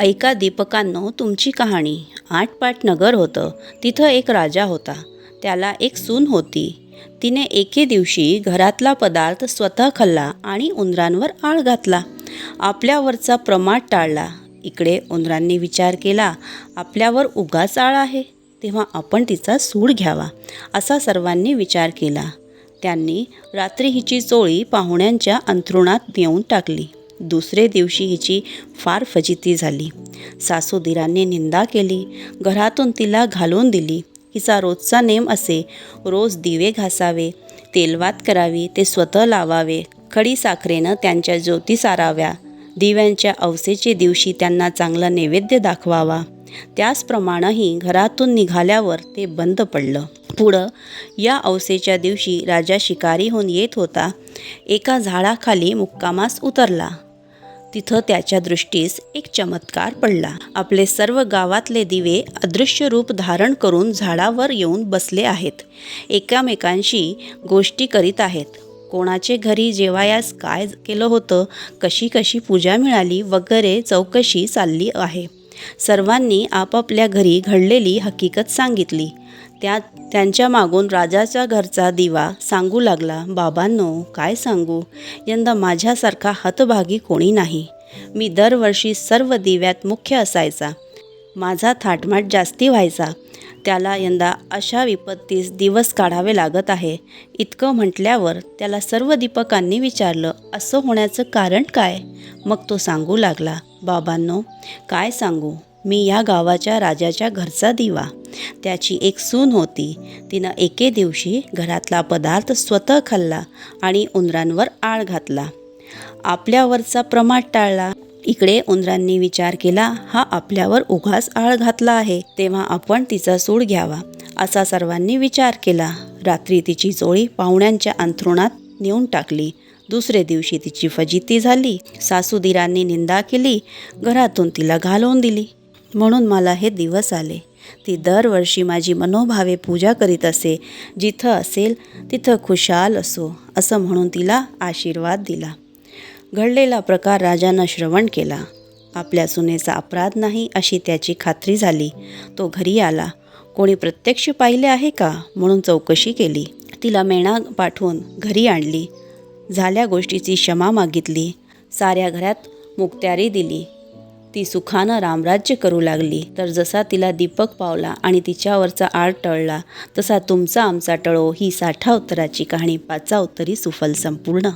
ऐका दीपकांनो तुमची कहाणी. आठपाट नगर होतं. तिथं एक राजा होता. त्याला एक सून होती. तिने एके दिवशी घरातला पदार्थ स्वतः खाल्ला आणि उंदरांवर आळ घातला. आपल्यावरचा प्रमाद टाळला. इकडे उंदरांनी विचार केला आपल्यावर उगाच आळ आहे. तेव्हा आपण तिचा सूड घ्यावा. असा सर्वांनी विचार केला. त्यांनी रात्री हिची चोळी पाहुण्यांच्या अंथरुणात नेऊन टाकली. दुसरे दिवशी हिची फार फजिती झाली. सासूदिरांनी निंदा केली. घरातून तिला घालून दिली. हिचा रोजचा नेम असे रोज दिवे घासावे तेलवात करावी ते स्वतः लावावे खडी साखरेनं त्यांच्या ज्योती साराव्या दिव्यांच्या अवसेचे दिवशी त्यांना चांगला नैवेद्य दाखवावा. त्याचप्रमाणेही घरातून निघाल्यावर ते बंद पडलं. पुढं या अवसेच्या दिवशी राजा शिकारीहून येत होता. एका झाडाखाली मुक्कामास उतरला. तिथं त्याच्या दृष्टीस एक चमत्कार पडला. आपले सर्व गावातले दिवे अदृश्य रूप धारण करून झाडावर येऊन बसले आहेत. एकामेकांशी गोष्टी करीत आहेत. कोणाचे घरी जेवायास काय केलं होतं कशी कशी पूजा मिळाली वगैरे चौकशी चालली आहे. सर्वांनी आपापल्या घरी घडलेली हकीकत सांगितली. त्या त्यांच्या मागून राजाच्या घरचा दिवा सांगू लागला बाबांनो काय सांगू? यंदा माझ्यासारखा हतभागी कोणी नाही. मी दरवर्षी सर्व दिव्यात मुख्य असायचा. माझा थाटमाट जास्ती व्हायचा. त्याला यंदा अशा विपत्तीस दिवस काढावे लागत आहे. इतकं म्हटल्यावर त्याला सर्व दीपकांनी विचारलं असं होण्याचं कारण काय? मग तो सांगू लागला बाबांनो काय सांगू? मी या गावाच्या राजाच्या घरचा दिवा. त्याची एक सून होती. तिनं एके दिवशी घरातला पदार्थ स्वतः खाल्ला आणि उंदरांवर आळ घातला. आपल्यावरचा प्रमाद टाळला. इकडे उंदरांनी विचार केला हा आपल्यावर उघास आळ घातला आहे. तेव्हा आपण तिचा सूड घ्यावा. असा सर्वांनी विचार केला. रात्री तिची चोळी पाहुण्यांच्या अंथरुणात नेऊन टाकली. दुसरे दिवशी तिची फजिती झाली. सासूदिरांनी निंदा केली. घरातून तिला घालवून दिली. म्हणून मला हे दिवस आले. ती दरवर्षी माझी मनोभावे पूजा करीत असे. जिथं असेल तिथं खुशाल असो असं म्हणून तिला आशीर्वाद दिला. घडलेला प्रकार राजानं श्रवण केला. आपल्या सुनेचा अपराध नाही अशी त्याची खात्री झाली. तो घरी आला. कोणी प्रत्यक्ष पाहिले आहे का? म्हणून चौकशी केली. तिला मेणा पाठवून घरी आणली. झाल्या गोष्टीची क्षमा मागितली. साऱ्या घरात मुक्त्यारी दिली. ती सुखानं रामराज्य करू लागली. तर जसा तिला दीपक पावला आणि तिच्यावरचा आळ टळला तसा तुमचा आमचा टळो ही साठा उत्तराची कहाणी. पाचा उत्तरी सुफल संपूर्ण.